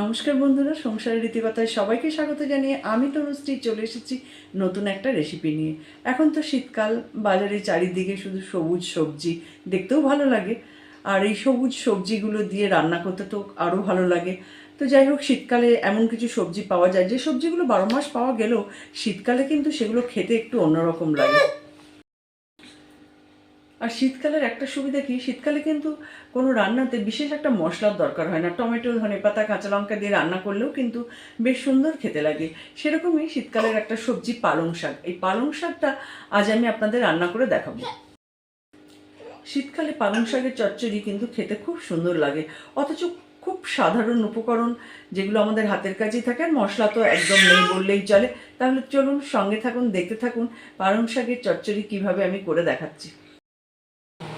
নমস্কার বন্ধুরা, সংসারের রীতিকথায় সবাইকে স্বাগত জানিয়ে আমি তনুশ্রী চলে এসেছি নতুন একটা রেসিপি নিয়ে। এখন তো শীতকাল, বাজারে চারিদিকে শুধু সবুজ সবজি, দেখতেও ভালো লাগে। আর এই সবুজ সবজিগুলো দিয়ে রান্না করতে তো আরও ভালো লাগে। তো যাই হোক, শীতকালে এমন কিছু সবজি পাওয়া যায়, যে সবজিগুলো বারো মাস পাওয়া গেলেও শীতকালে কিন্তু সেগুলো খেতে একটু অন্যরকম লাগে। আর শীতকালের একটা সুবিধা কি? শীতকালে কিন্তু কোনো রান্নাতে বিশেষ একটা মশলার দরকার হয় না। টমেটো, ধনে পাতা, কাঁচা লঙ্কা দিয়ে রান্না করলেও কিন্তু বেশ সুন্দর খেতে লাগে। সেরকমই শীতকালের একটা সবজি পালং শাক। এই পালং শাকটা আজ আমি আপনাদের রান্না করে দেখাবো। শীতকালে পালং শাকের চচ্চড়ি কিন্তু খেতে খুব সুন্দর লাগে। অথচ খুব সাধারণ উপকরণ যেগুলো আমাদের হাতের কাছেই থাকে। আর মশলা তো একদম নেই বললেই চলে। তাহলে চলুন সঙ্গে থাকুন, দেখতে থাকুন পালং শাকের চচ্চড়ি কীভাবে আমি করে দেখাচ্ছি।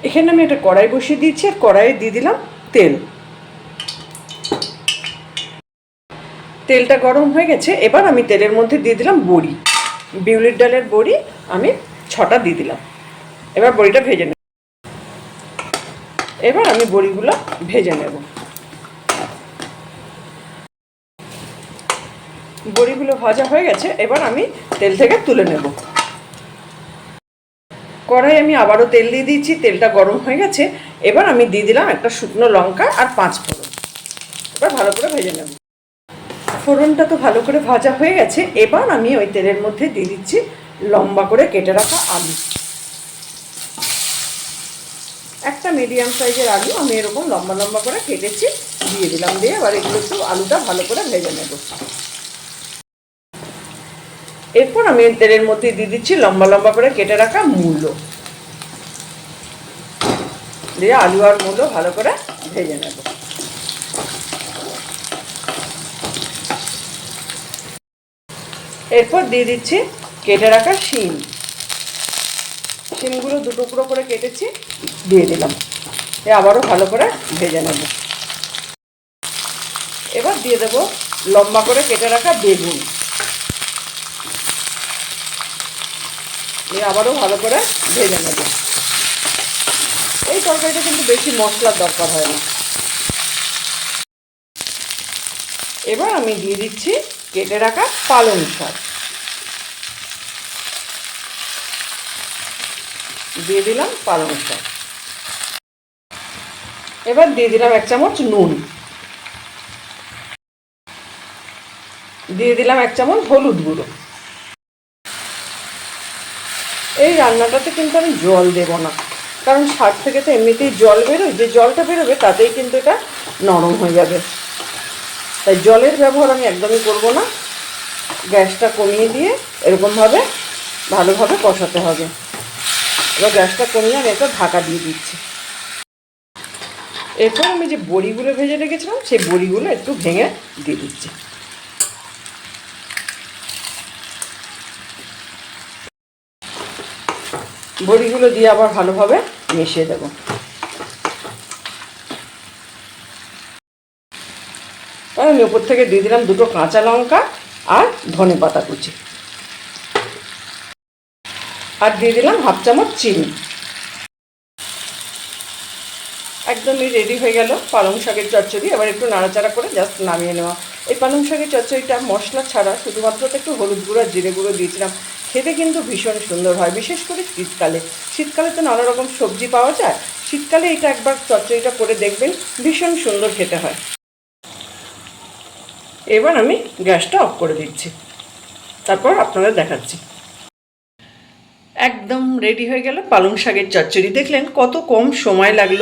এখানে আমি একটা কড়াই বসিয়ে দিয়েছি, আর কড়াইয়ে দিয়ে দিলাম তেল। তেলটা গরম হয়ে গেছে, এবার আমি তেলের মধ্যে দিয়ে দিলাম বড়ি। বিউলির ডালের বড়ি আমি ছটা দিয়ে দিলাম। এবার বড়িটা ভেজে নেব। এবার আমি বড়িগুলো ভেজে নেব। বড়িগুলো ভাজা হয়ে গেছে, এবার আমি তেল থেকে তুলে নেব। কড়াই আমি আবারও তেল দিয়ে দিয়েছি, তেলটা গরম হয়ে গেছে। এবার আমি দিয়ে দিলাম একটা শুকনো লঙ্কা আর পাঁচ ফোড়ন। এবার ভালো করে ভেজে নেব। ফোড়নটা তো ভালো করে ভাজা হয়ে গেছে, এবার আমি ওই তেলের মধ্যে দিয়ে দিচ্ছি লম্বা করে কেটে রাখা আলু। একটা মিডিয়াম সাইজের আলু আমি এরকম লম্বা লম্বা করে কেটেছি, দিয়ে দিলাম। দিয়ে এবার এগুলো একটু আলুটা ভালো করে ভেজে নেব। এরপর আমি তেলের মধ্যে দিয়ে দিচ্ছি লম্বা লম্বা করে কেটে রাখা মূলো। দিয়ে আলু আর মূলো ভালো করে ভেজে নেব। এরপর দিয়ে দিচ্ছি কেটে রাখা শিম। শিমগুলো দু টুকরো করে কেটেছি, দিয়ে দিলাম। আবারও ভালো করে ভেজে নেব। এবার দিয়ে দেবো লম্বা করে কেটে রাখা বেগুন। দিয়ে আবারও ভালো করে ভেজে নেব। এই তরকারিটা কিন্তু বেশি মশলার দরকার হয় না। এবার আমি দিয়ে দিচ্ছি কেটে রাখা পালং শাক। দিয়ে দিলাম পালং শাক। এবার দিয়ে দিলাম এক চামচ নুন। দিয়ে দিলাম এক চামচ হলুদ গুঁড়ো। এই রান্নাটাতে কিন্তু আমি জল দেব না। কারণ শাক থেকে তো এমনিতেই জল বেরোয়, যে জলটা বেরোবে তাতেই কিন্তু এটা নরম হয়ে যাবে। তাই জলের ব্যবহার আমি একদমই করব না। গ্যাসটা কমিয়ে দিয়ে এরকমভাবে ভালোভাবে কষাতে হবে। এবার গ্যাসটা কমিয়ে আমি একটা ঢাকা দিয়ে দিচ্ছি। এরপর আমি যে বড়িগুলো ভেজে রেখেছিলাম, সেই বড়িগুলো একটু ভেঙে দিয়ে দিচ্ছি। বড়িগুলো দিয়ে আবার ভালোভাবে মিশিয়ে দেব। আমি উপর থেকে দিয়ে দিলাম দুটো কাঁচা লঙ্কা আর ধনে পাতা কুচি। আর দিয়ে দিলাম হাফ চামচ চিনি। একদমই রেডি হয়ে গেল পালং শাকের চচ্চড়ি। এবার একটু নাড়াচাড়া করে জাস্ট নামিয়ে নেওয়া। এই পালং শাকের চচ্চড়িটা মশলা ছাড়া শুধুমাত্র একটু হলুদ গুঁড়ো জিরে গুঁড়ো দিয়েছিলাম। খেতে কিন্তু ভীষণ সুন্দর হয়, বিশেষ করে শীতকালে। শীতকালে তো নানা রকম সবজি পাওয়া যায়। শীতকালে এটা একবার চচ্চড়িটা করে দেখবেন, ভীষণ সুন্দর খেতে হয়। এবার আমি গ্যাসটা অফ করে দিচ্ছি। তারপর আপনাদের দেখাচ্ছি। একদম রেডি হয়ে গেল পালং শাকের চচ্চড়ি। দেখলেন কত কম সময় লাগল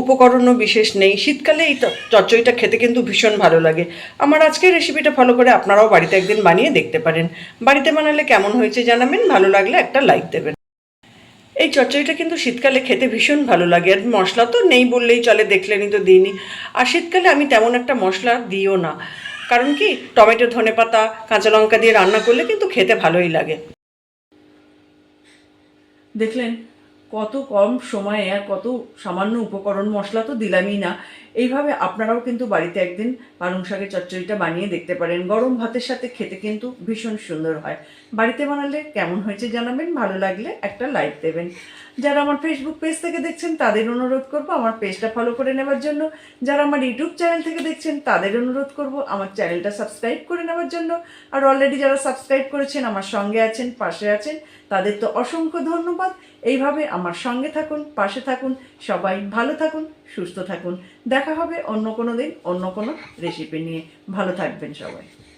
উপকরণও বিশেষ নেই। শীতকালে এই চচ্চড়িটা খেতে কিন্তু ভীষণ ভালো লাগে। আমার আজকের রেসিপিটা ফলো করে আপনারাও বাড়িতে একদিন বানিয়ে দেখতে পারেন। বাড়িতে বানালে কেমন হয়েছে জানাবেন, ভালো লাগলে একটা লাইক দেবেন। এই চচ্চড়িটা কিন্তু শীতকালে খেতে ভীষণ ভালো লাগে। আর মশলা তো নেই বললেই চলে, দেখলেনই তো দিইনি আর শীতকালে আমি তেমন একটা মশলা দিও না। কারণ কি, টমেটো ধনে পাতা কাঁচা লঙ্কা দিয়ে রান্না করলে কিন্তু খেতে ভালোই লাগে। দেখলেন কত কম সময়ে আর কত সামান্য উপকরণ মশলা তো দিলামই না। এইভাবে আপনারাও কিন্তু বাড়িতে একদিন পালং শাকের চচ্চড়িটা বানিয়ে দেখতে পারেন। গরম ভাতের সাথে খেতে কিন্তু ভীষণ সুন্দর হয়। বাড়িতে বানালে কেমন হয়েছে জানাবেন, ভালো লাগলে একটা লাইক দেবেন। যারা আমার ফেসবুক পেজ থেকে দেখছেন, তাদের অনুরোধ করব আমার পেজটা ফলো করে নেওয়ার জন্য। যারা আমার ইউটিউব চ্যানেল থেকে দেখছেন, তাদের অনুরোধ করব আমার চ্যানেলটা সাবস্ক্রাইব করে নেওয়ার জন্য। আর অলরেডি যারা সাবস্ক্রাইব করেছেন, আমার সঙ্গে আছেন, পাশে আছেন, তাদের তো অসংখ্য ধন্যবাদ। এইভাবে আমার সঙ্গে থাকুন, পাশে থাকুন, সবাই ভালো থাকুন। সুস্থ থাকুন। দেখা হবে অন্য কোনো দিন অন্য কোনো রেসিপি নিয়ে। ভালো থাকবেন সবাই।